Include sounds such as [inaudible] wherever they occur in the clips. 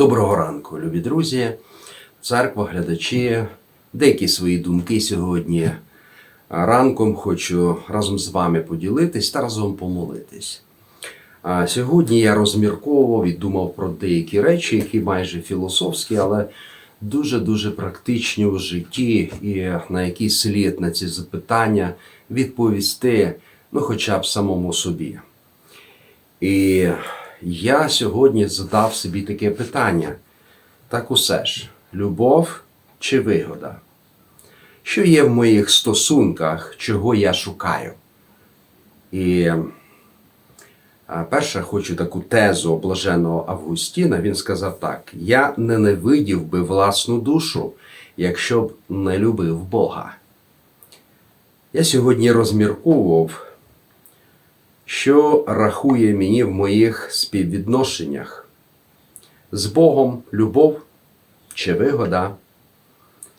Доброго ранку, любі друзі, церква, глядачі, деякі свої думки сьогодні. Ранком хочу разом з вами поділитись та разом помолитись. А Сьогодні я розмірковував і думав про деякі речі, які майже філософські, але дуже-дуже практичні у житті, і на який слід на ці запитання відповісти, ну, хоча б самому собі. І я сьогодні задав собі таке питання: так усе ж, любов чи вигода? Що є в моїх стосунках, чого я шукаю? І перше, хочу таку тезу блаженого Августіна. Він сказав так: Я ненавидів би власну душу, якщо б не любив Бога. Я сьогодні розмірковував що рахує мені в моїх співвідношеннях з Богом любов чи вигода,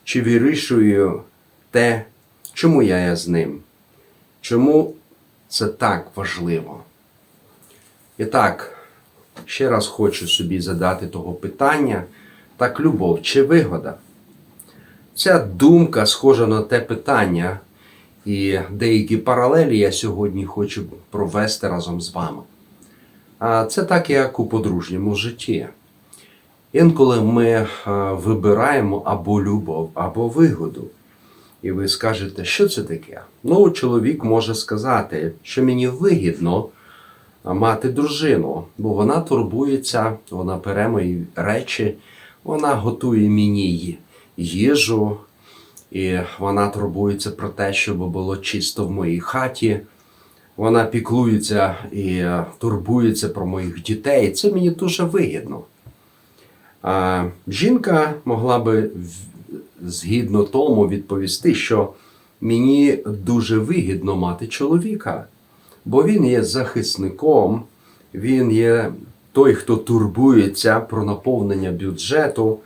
чи вирішую те, чому я є з ним, чому це так важливо. І так, ще раз хочу собі задати того питання, так любов чи вигода? Ця думка схожа на те питання, і деякі паралелі я сьогодні хочу провести разом з вами. А це так, як у подружньому житті. Інколи ми е, вибираємо або любов, або вигоду. І ви скажете, що це таке? Ну, чоловік може сказати, що мені вигідно мати дружину, бо вона турбується, вона бере мої речі, вона готує мені їжу, і вона турбується про те, щоб було чисто в моїй хаті. Вона піклується і е, турбується про моїх дітей. Це мені дуже вигідно. А жінка могла би згідно тому відповісти, що мені дуже вигідно мати чоловіка, бо він є захисником, він є той, хто турбується про наповнення бюджету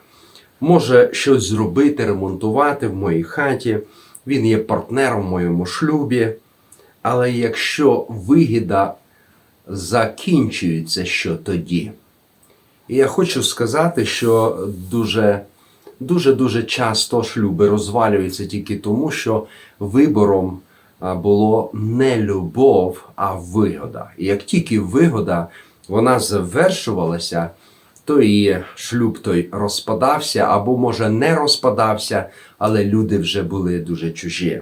може щось зробити, ремонтувати в моїй хаті, він є партнером в моєму шлюбі. Але якщо вигіда закінчується, що тоді? І я хочу сказати, що дуже дуже дуже часто шлюби розвалюються тільки тому, що вибором було не любов, а вигода. І як тільки вигода вона завершувалася, то і шлюб той розпадався, або, може, не розпадався, але люди вже були дуже чужі.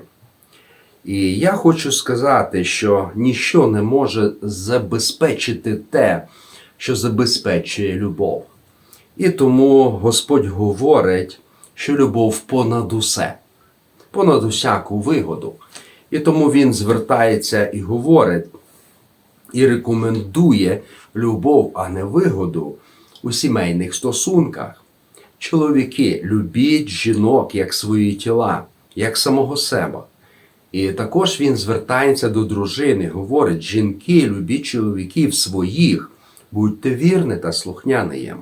І я хочу сказати, що ніщо не може забезпечити те, що забезпечує любов. І тому Господь говорить, що любов понад усе, понад усяку вигоду. І тому Він звертається і говорить, і рекомендує любов, а не вигоду у сімейних стосунках. Чоловіки любіть жінок як свої тіла, як самого себе. І також він звертається до дружини, говорить: жінки, любіть чоловіків своїх, будьте вірні та слухняні їм.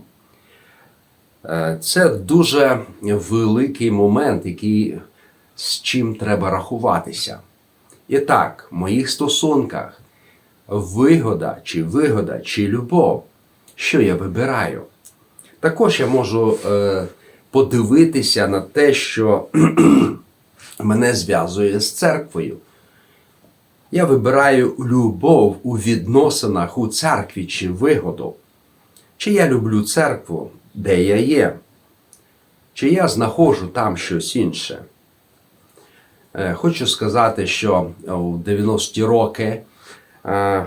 Е, це дуже великий момент, який, з чим треба рахуватися. І так, в моїх стосунках вигода, чи вигода, чи любов що я вибираю. Також я можу е, подивитися на те, що [clears throat] мене зв'язує з церквою. Я вибираю любов у відносинах у церкві чи вигоду. Чи я люблю церкву, де я є, чи я знаходжу там щось інше. Е, хочу сказати, що у 90-ті роки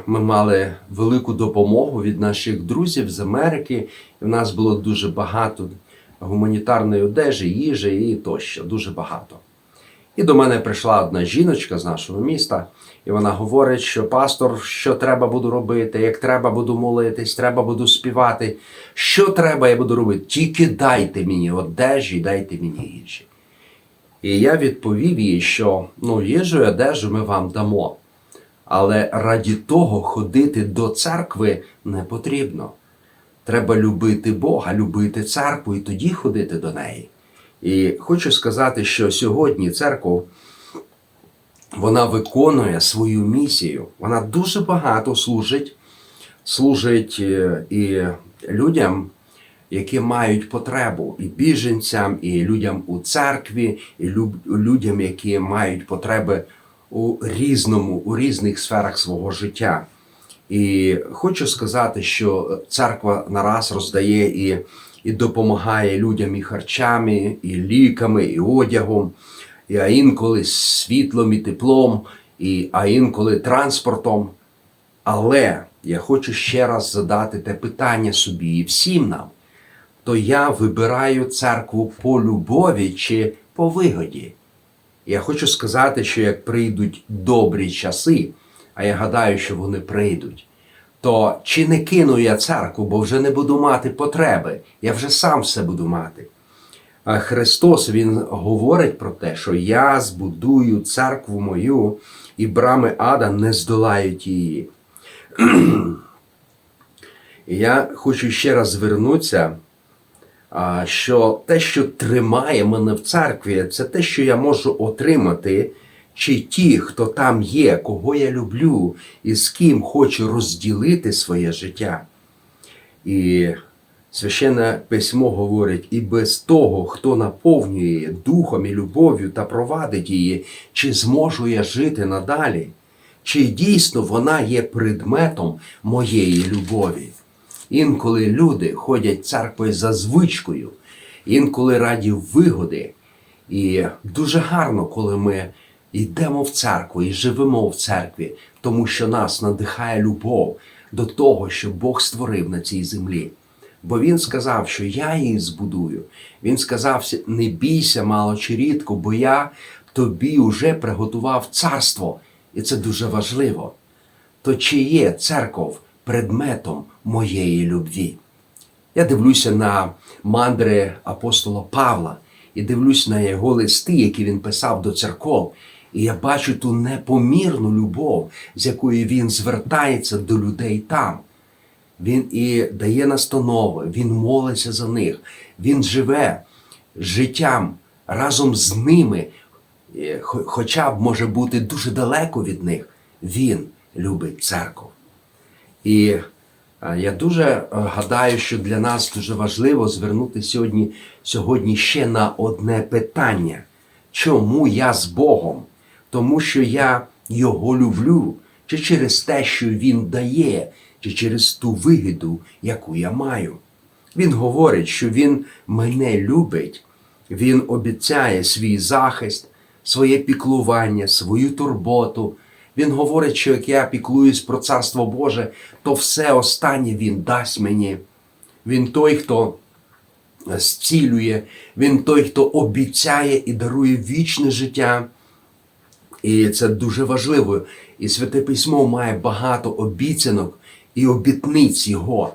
ми мали велику допомогу від наших друзів з Америки. В нас було дуже багато гуманітарної одежі, їжі і тощо, дуже багато. І до мене прийшла одна жіночка з нашого міста, і вона говорить, що пастор, що треба буду робити, як треба буду молитись, треба буду співати. Що треба, я буду робити? Тільки дайте мені одежі, дайте мені їжі. І я відповів їй, що ну, їжу і одежу ми вам дамо. Але раді того ходити до церкви не потрібно. Треба любити Бога, любити церкву і тоді ходити до неї. І хочу сказати, що сьогодні церква вона виконує свою місію. Вона дуже багато служить, служить е, і людям, які мають потребу, і біженцям, і людям у церкві, і людям, які мають потреби у різному, у різних сферах свого життя. І хочу сказати, що церква нараз роздає і, і допомагає людям і харчами, і ліками, і одягом, і а інколи світлом і теплом, і, а інколи транспортом. Але я хочу ще раз задати те питання собі і всім нам. То я вибираю церкву по любові чи по вигоді. Я хочу сказати, що як прийдуть добрі часи, а я гадаю, що вони прийдуть, то чи не кину я церкву, бо вже не буду мати потреби, я вже сам все буду мати. А Христос Він говорить про те, що я збудую церкву мою, і брами ада не здолають її. [clears throat] Я хочу ще раз звернутися, що те, що тримає мене в церкві, це те, що я можу отримати, чи ті, хто там є, кого я люблю, і з ким хочу розділити своє життя. І священне письмо говорить, і без того, хто наповнює духом і любов'ю та провадить її, чи зможу я жити надалі, чи дійсно вона є предметом моєї любові. Інколи люди ходять церквою за звичкою, інколи раді вигоди. І дуже гарно, коли ми йдемо в церкву і живемо в церкві, тому що нас надихає любов до того, що Бог створив на цій землі. Бо Він сказав, що я її збудую. Він сказав, не бійся мало чи рідко, бо я тобі вже приготував царство. І це дуже важливо. То чи є церков предметом моєї любві? Я дивлюся на мандри апостола Павла і дивлюсь на його листи, які він писав до церков. І я бачу ту непомірну любов, з якою він звертається до людей там. Він і дає настанови, він молиться за них, він живе життям разом з ними, е, хоча б може бути дуже далеко від них. Він любить церкву. І е, я дуже е, гадаю, що для нас дуже важливо звернути сьогодні, сьогодні ще на одне питання. Чому я з Богом? Тому що я Його люблю, чи через те, що Він дає, чи через ту вигоду, яку я маю. Він говорить, що Він мене любить, Він обіцяє свій захист, своє піклування, свою турботу. Він говорить, що як я піклуюсь про Царство Боже, то все останнє Він дасть мені. Він той, хто зцілює, він той, хто обіцяє і дарує вічне життя. І це дуже важливо. І Святе Письмо має багато обіцянок і обітниць Його.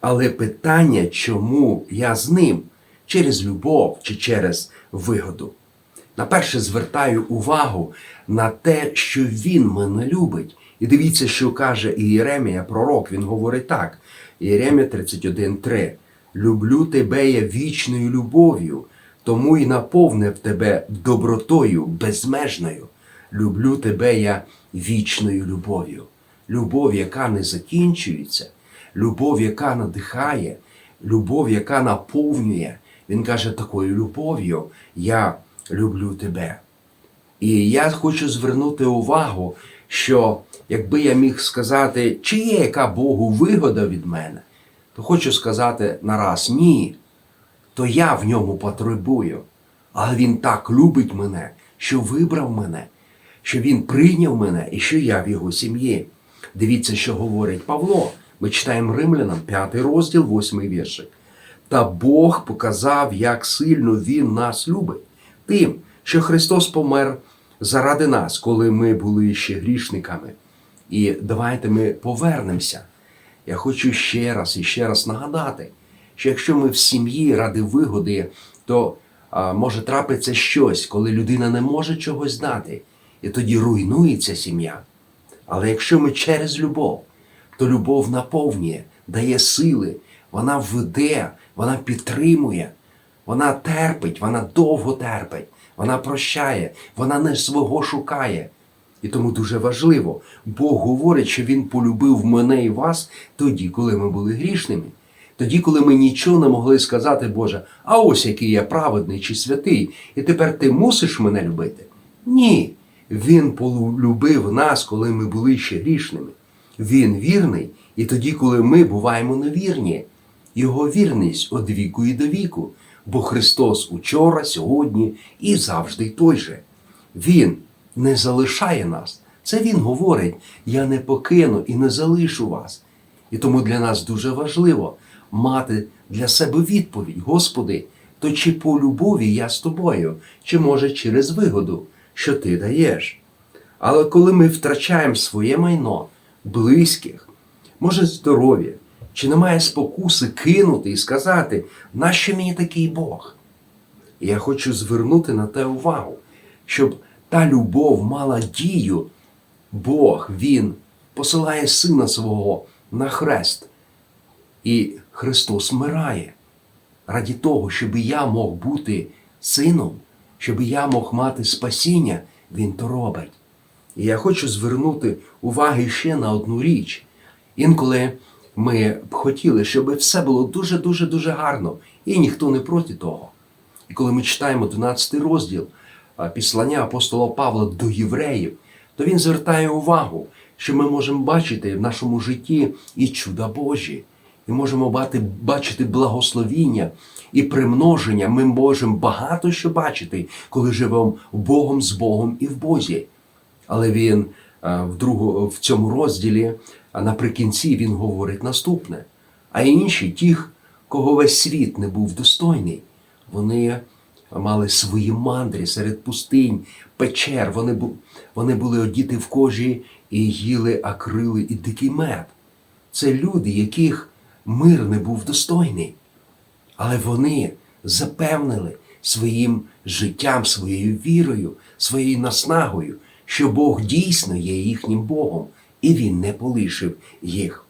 Але питання, чому я з ним? Через любов чи через вигоду? Наперше звертаю увагу на те, що він мене любить. І дивіться, що каже Ієремія, пророк, він говорить так. Ієремія 31.3. Люблю тебе я вічною любов'ю, тому й наповнив тебе добротою безмежною. Люблю тебе я вічною любов'ю. Любов, яка не закінчується, любов, яка надихає, любов, яка наповнює. Він каже, такою любов'ю я люблю тебе. І я хочу звернути увагу, що якби я міг сказати, чи є яка Богу вигода від мене, то хочу сказати нараз ні, то я в ньому потребую. Але він так любить мене, що вибрав мене, що він прийняв мене і що я в його сім'ї. Дивіться, що говорить Павло. Ми читаємо Римлянам, 5 розділ, 8 віршик. Та Бог показав, як сильно Він нас любить, тим, що Христос помер заради нас, коли ми були ще грішниками. І давайте ми повернемося. Я хочу ще раз і ще раз нагадати, що якщо ми в сім'ї ради вигоди, то а, може трапиться щось, коли людина не може чогось дати, і тоді руйнується сім'я. Але якщо ми через любов, то любов наповнює, дає сили, вона веде, вона підтримує, вона терпить, вона довго терпить, вона прощає, вона не свого шукає. І тому дуже важливо, Бог говорить, що Він полюбив мене і вас тоді, коли ми були грішними. Тоді, коли ми нічого не могли сказати, Боже, а ось який я праведний чи святий, і тепер ти мусиш мене любити? Ні. Він полюбив нас, коли ми були ще грішними. Він вірний, і тоді, коли ми буваємо невірні. Його вірність від віку і до віку, бо Христос учора, сьогодні і завжди той же. Він не залишає нас. Це Він говорить: я не покину і не залишу вас. І тому для нас дуже важливо мати для себе відповідь, Господи, то чи по любові я з тобою, чи може через вигоду, що ти даєш. Але коли ми втрачаємо своє майно, близьких, може здоров'я, чи немає спокуси кинути і сказати, нащо мені такий Бог? І я хочу звернути на те увагу, щоб та любов мала дію. Бог, Він посилає Сина свого на хрест. І Христос вмирає раді того, щоб я мог бути сином, щоб я мог мати спасіння, Він то робить. І я хочу звернути увагу ще на одну річ. Інколи ми б хотіли, щоб все було дуже-дуже дуже гарно, і ніхто не проти того. І коли ми читаємо 12 розділ післання апостола Павла до євреїв, то він звертає увагу, що ми можемо бачити в нашому житті і чуда Божі, і можемо бачити благословіння і примноження. Ми можемо багато що бачити, коли живемо Богом з Богом і в Бозі. Але він в, другу, в цьому розділі наприкінці він говорить наступне. А інші, ті, кого весь світ не був достойний, вони мали свої мандри серед пустинь, печер. Вони, вони були одіти в кожі і їли акрили і дикий мед. Це люди, яких мир не був достойний. Але вони запевнили своїм життям, своєю вірою, своєю наснагою, що Бог дійсно є їхнім Богом, і Він не полишив їх.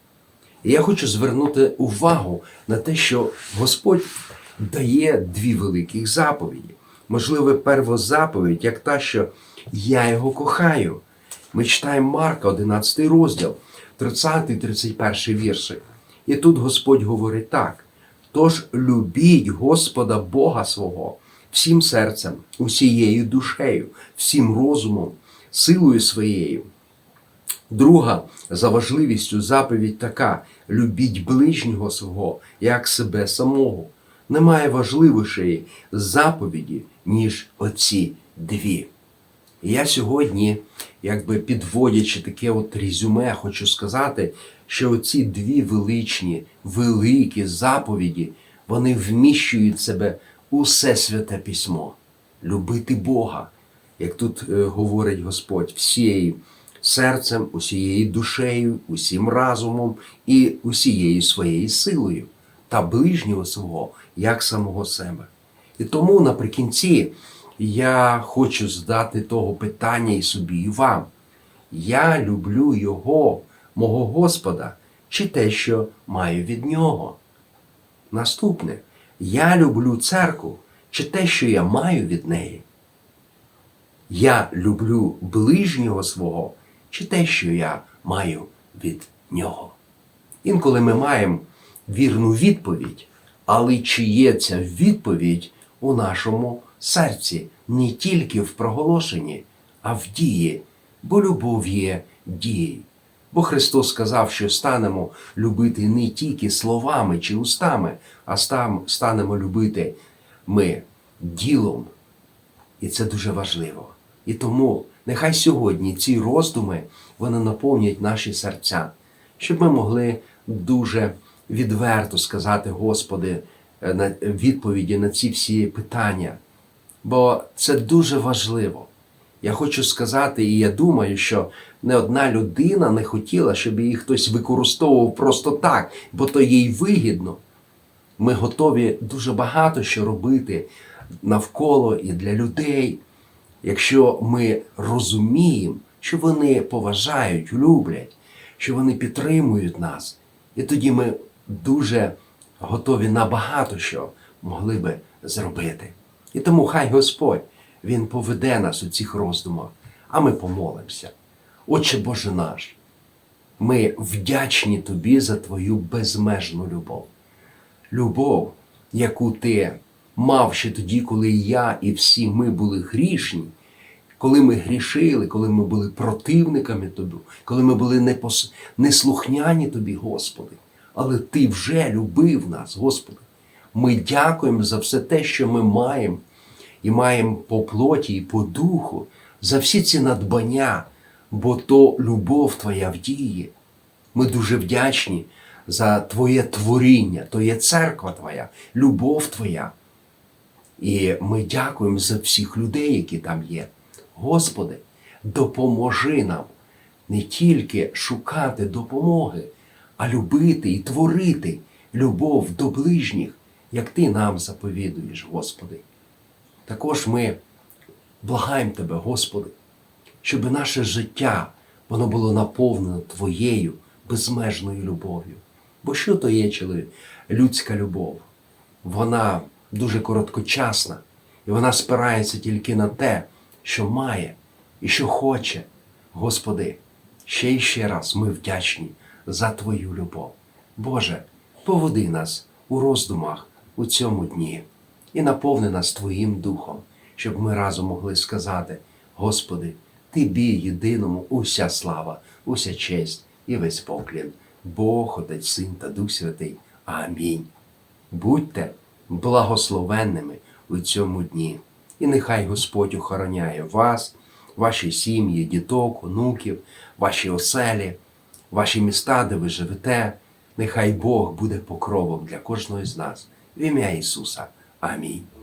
І я хочу звернути увагу на те, що Господь дає дві великих заповіді. Можливо, перва заповідь, як та, що я його кохаю. Ми читаємо Марка, 11 розділ, 30-31 вірші. І тут Господь говорить так: тож любіть Господа Бога свого всім серцем, усією душею, всім розумом, силою своєю. Друга за важливістю заповідь така: любіть ближнього свого, як себе самого. Немає важливішої заповіді, ніж оці дві. І я сьогодні, якби підводячи таке от резюме, хочу сказати, що оці дві величні, великі заповіді, вони вміщують в себе усе святе письмо. Любити Бога, як тут е, говорить Господь, всією серцем, усією душею, усім разумом і усією своєю силою, та ближнього свого, як самого себе. І тому наприкінці я хочу здати того питання і собі, і вам. Я люблю Його, мого Господа, чи те, що маю від Нього. Наступне, я люблю церкву, чи те, що я маю від неї. Я люблю ближнього свого, чи те, що я маю від нього. Інколи ми маємо вірну відповідь, але чи є ця відповідь у нашому серці не тільки в проголошенні, а в дії, бо любов є дією. Бо Христос сказав, що станемо любити не тільки словами чи устами, а станемо любити ми ділом. І це дуже важливо. І тому нехай сьогодні ці роздуми вони наповнять наші серця, щоб ми могли дуже відверто сказати, Господи, е, на відповіді на ці всі питання. Бо це дуже важливо. Я хочу сказати, і я думаю, що не одна людина не хотіла, щоб її хтось використовував просто так, бо то їй вигідно. Ми готові дуже багато що робити навколо і для людей, якщо ми розуміємо, що вони поважають, люблять, що вони підтримують нас. І тоді ми дуже готові на багато що могли би зробити. І тому хай Господь Він поведе нас у цих роздумах, а ми помолимося. Отче Боже наш, ми вдячні Тобі за Твою безмежну любов. любов, яку ти мав ще тоді, коли я і всі ми були грішні, коли ми грішили, коли ми були противниками Тобі, коли ми були непос... неслухняні Тобі, Господи. Але Ти вже любив нас, Господи. Ми дякуємо за все те, що ми маємо, і маємо по плоті і по духу, за всі ці надбання, бо то любов Твоя в дії. Ми дуже вдячні за Твоє творіння, то є церква Твоя, любов Твоя. І ми дякуємо за всіх людей, які там є. Господи, допоможи нам не тільки шукати допомоги, а любити і творити любов до ближніх, як Ти нам заповідуєш, Господи. Також ми благаємо Тебе, Господи, щоб наше життя воно було наповнено Твоєю безмежною любов'ю. Бо що то є? Людська любов? Вона дуже короткочасна, і вона спирається тільки на те, що має і що хоче. Господи, ще й ще раз ми вдячні за Твою любов. Боже, поводи нас у роздумах у цьому дні і наповни нас Твоїм духом, щоб ми разом могли сказати: Господи, Тобі єдиному уся слава, уся честь і весь поклін, Бог, Отець, Син та Дух Святий. Амінь. Будьте благословенними у цьому дні. І нехай Господь охороняє вас, ваші сім'ї, діток, онуків, ваші оселі, ваші міста, де ви живете. Нехай Бог буде покровом для кожного з нас. В ім'я Ісуса. Амінь.